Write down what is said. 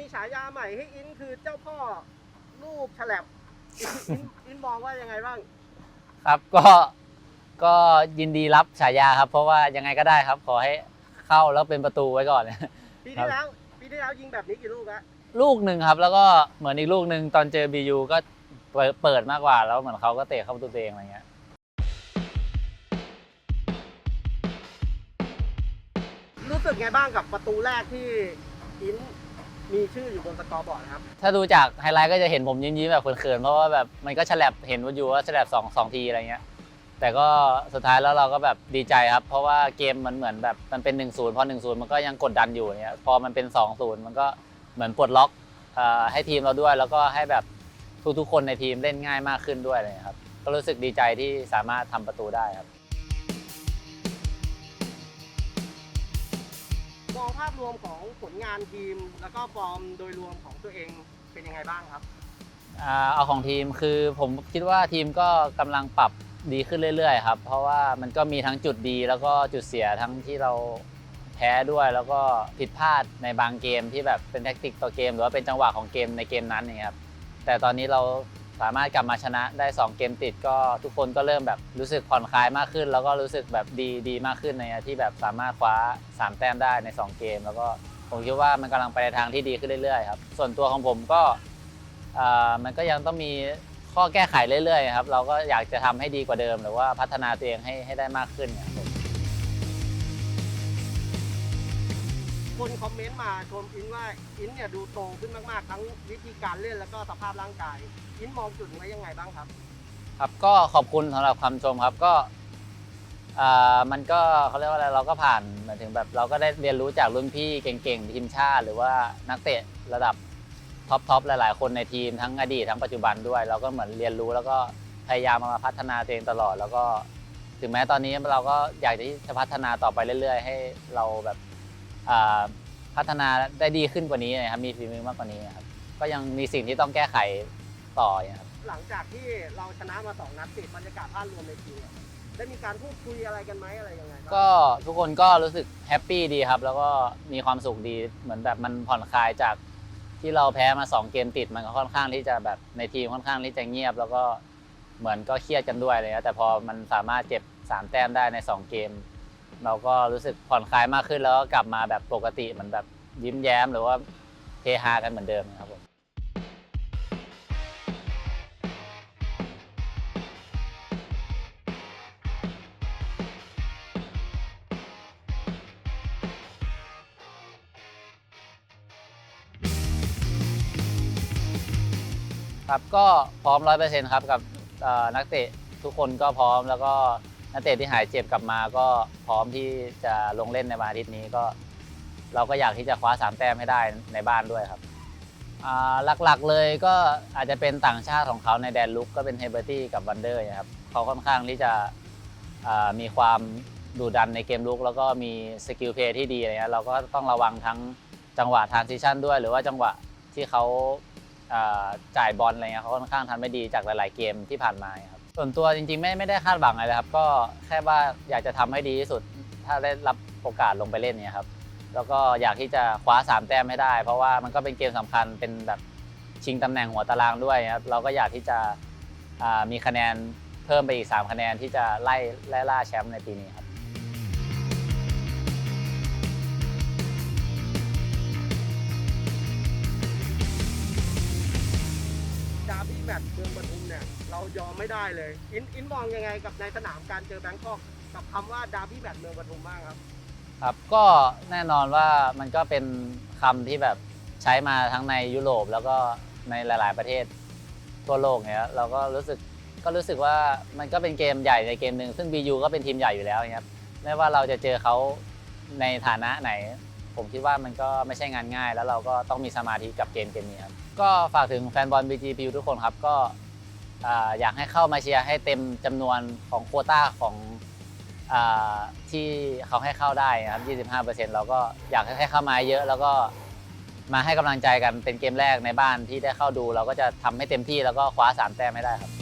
มีฉายาใหม่ให้อินคือเจ้าพ่อลูกฉลับอินอินมองว่ายังไงบ้าง ครับก็ก็ยินดีรับฉายาครับ เพราะว่ายังไงก็ได้ครับ ขอให้เข้าแล้วเป็นประตูไว้ก่อน ปีที่แล้วปีที่แล้วยิงแบบนี้กี่ลูกอะลูกหนึ่งครับ แล้วก็เหมือนอีกลูกหนึ่งตอนเจอบียูก็เปิดเปิดมากกว่าแล้วเหมือนเขาก็เตะเข้าประตูตัวเองอะไรเงี้ยรู้สึกไงบ้างกับประตูแรกที่อิน มีชื่ออยู่บนสกอร์บอร์ดครับ ถ้าดูจากไฮไลท์ก็จะเห็นผมยิ้มๆแบบเขินๆเพราะว่าแบบมันก็ฉลับเห็นว่าอยู่ว่าฉลับสองสองทีอะไรเงี้ย แต่ก็สุดท้ายแล้วเราก็แบบดีใจครับ เพราะว่าเกมมันเหมือนแบบมันเป็น1นศูนย์พอ1นศูนย์มันก็ยังกดดันอยู่เนี่ยพอมันเป็น2อศูนย์มันก็เหมือนปลดล็อกอให้ทีมเราด้วย แล้วก็ให้แบบทุกๆคนในทีมเล่นง่ายมากขึ้นด้วยเลยครับก็รู้สึกดีใจที่สามารถทำประตูได้ครับ มองภาพรวมของผลงานทีม แล้วก็ฟอร์มโดยรวมของตัวเองเป็นยังไงบ้างครับอ่าเอาของทีมคือผมคิดว่าทีมก็กำลังปรับดีขึ้นเรื่อยๆครับ เพราะว่ามันก็มีทั้งจุดดีแล้วก็จุดเสียทั้งที่เราแพ้ด้วย แล้วก็ผิดพลาดในบางเกมที่แบบเป็นแท็กติกต่อเกม หรือว่าเป็นจังหวะของเกมในเกมนั้นอย่างเงี้ยครับแต่ตอนนี้เรา สามารถกลับมาชนะได้ 2 เกมติดก็ทุกคนก็เริ่มแบบรู้สึกผ่อนคลายมากขึ้น แล้วก็รู้สึกแบบดีดีมากขึ้นในที่แบบสามารถคว้า 3 แต้มได้ใน 2 เกม แล้วก็ผมคิดว่ามันกำลังไปในทางที่ดีขึ้นเรื่อยๆครับส่วนตัวของผมก็มันก็ยังต้องมีข้อแก้ไขเรื่อยๆครับเราก็อยากจะทำให้ดีกว่าเดิม หรือว่าพัฒนาตัวเองให้ให้ได้มากขึ้น คนคอมเมนต์มาชมอินว่าอินเนี่ยดูโตขึ้นมากๆ ทั้งวิธีการเล่นแล้วก็สภาพร่างกาย อินมองจุดนี้ไว้ยังไงบ้างครับ ครับก็ขอบคุณสำหรับคำชมครับก็อ่ามันก็เขาเรียกว่าอะไรเราก็ผ่านหมายถึงแบบเราก็ได้เรียนรู้จากรุ่นพี่เก่งๆทีมชาติ หรือว่านักเตะระดับท็อปทอปหลาย ๆ คนในทีมทั้งอดีตทั้งปัจจุบันด้วย เราก็เหมือนเรียนรู้แล้วก็พยายามมาพัฒนาตัวเองตลอด แล้วก็ถึงแม้ตอนนี้เราก็อยากที่จะพัฒนาต่อไปเรื่อย ๆ ให้เราแบบ พัฒนาได้ดีขึ้นกว่านี้นะครับมีฝีมือมากกว่านี้นะครับก็ยังมีสิ่งที่ต้องแก้ไขต่ออย่างครับหลังจากที่เราชนะมาสองนัดติดบรรยากาศภาพรวมในทีมเนี่ยได้มีการพูดคุยอะไรกันไหมอะไรยังไงบ้างก็ทุกคนก็รู้สึกแฮปปี้ดีครับ แล้วก็มีความสุขดีเหมือนแบบมันผ่อนคลายจากที่เราแพ้มา 2 เกมติดมันก็ค่อนข้างที่จะแบบในทีมค่อนข้างที่จะเงียบ แล้วก็เหมือนก็เครียดกันด้วยเลยนะแต่พอมันสามารถเก็บ3แต้มได้ใน 2 เกม เราก็รู้สึกผ่อนคลายมากขึ้นแล้วก็กลับมาแบบปกติเหมือนแบบยิ้มแย้มหรือว่าเฮฮากันเหมือนเดิมครับผมครับก็พร้อมร้อยเปอร์เซ็นต์ครับกับนักเตะทุกคนก็พร้อมแล้วก็ นักเตะที่หายเจ็บกลับมาก็พร้อมที่จะลงเล่นในวันอาทิตย์นี้ก็ เราก็อยากที่จะคว้าสามแต้มให้ได้ในบ้านด้วยครับหลักๆเลยก็อาจจะเป็นต่างชาติของเขาในแดนลุกก็เป็นเฮเบอร์ตี้กับวันเดอร์ครับเขาค่อนข้างที่จะมีความดุดันในเกมลุก แล้วก็มีสกิลเพย์ที่ดีอะไรเงี้ยเราก็ต้องระวังทั้งจังหวะทรานซิชันด้วย หรือว่าจังหวะที่เขาอ่าจ่ายบอลอะไรเงี้ยเขาค่อนข้างทำไม่ดีจากหลาย ๆ เกมที่ผ่านมาครับ ส่วนตัวจริงๆ ไม่ไม่ได้คาดหวังอะไรเลยครับ ก็แค่ว่าอยากจะทำให้ดีที่สุด ถ้าได้รับโอกาสลงไปเล่นเนี่ยครับ แล้วก็อยากที่จะคว้า3แต้มให้ได้ เพราะว่ามันก็เป็นเกมสำคัญเป็นแบบชิงตำแหน่งหัวตารางด้วยครับ เราก็อยากที่จะอ่ามีคะแนนเพิ่มไปอีก 3 คะแนนที่จะไล่ไล่ล่าแชมป์ในปีนี้ครับ ยเรายอมไม่ได้เลย อินอินมองยังไงกับในสนามการเจอแบงคอกกับคำว่าดาร์บี้แมตช์เมืองปทุมบ้างครับ ครับก็แน่นอนว่ามันก็เป็นคำที่แบบใช้มาทั้งในยุโรปแล้วก็ในหลาย ๆ ประเทศทั่วโลกเนี่ยเราก็รู้สึกก็รู้สึกว่ามันก็เป็นเกมใหญ่ในเกมหนึ่งซึ่ง BU ก็เป็นทีมใหญ่อยู่แล้วนะครับไม่ว่าเราจะเจอเขาในฐานะไหน ผมคิดว่ามันก็ไม่ใช่งานง่าย แล้วเราก็ต้องมีสมาธิกับเกมเกมนี้ครับก็ฝากถึงแฟนบอล BGPU ทุกคนครับก็ อยากให้เข้ามาเชียร์ให้เต็มจำนวนของโควต้าของอที่เขาให้เข้าได้นะครับ 25%เราก็อยากให้เข้ามาเยอะแล้วก็มาให้กำลังใจกันเป็นเกมแรกในบ้านที่ได้เข้าดู เราก็จะทำให้เต็มที่แล้วก็คว้า3แต้มให้ได้ครับ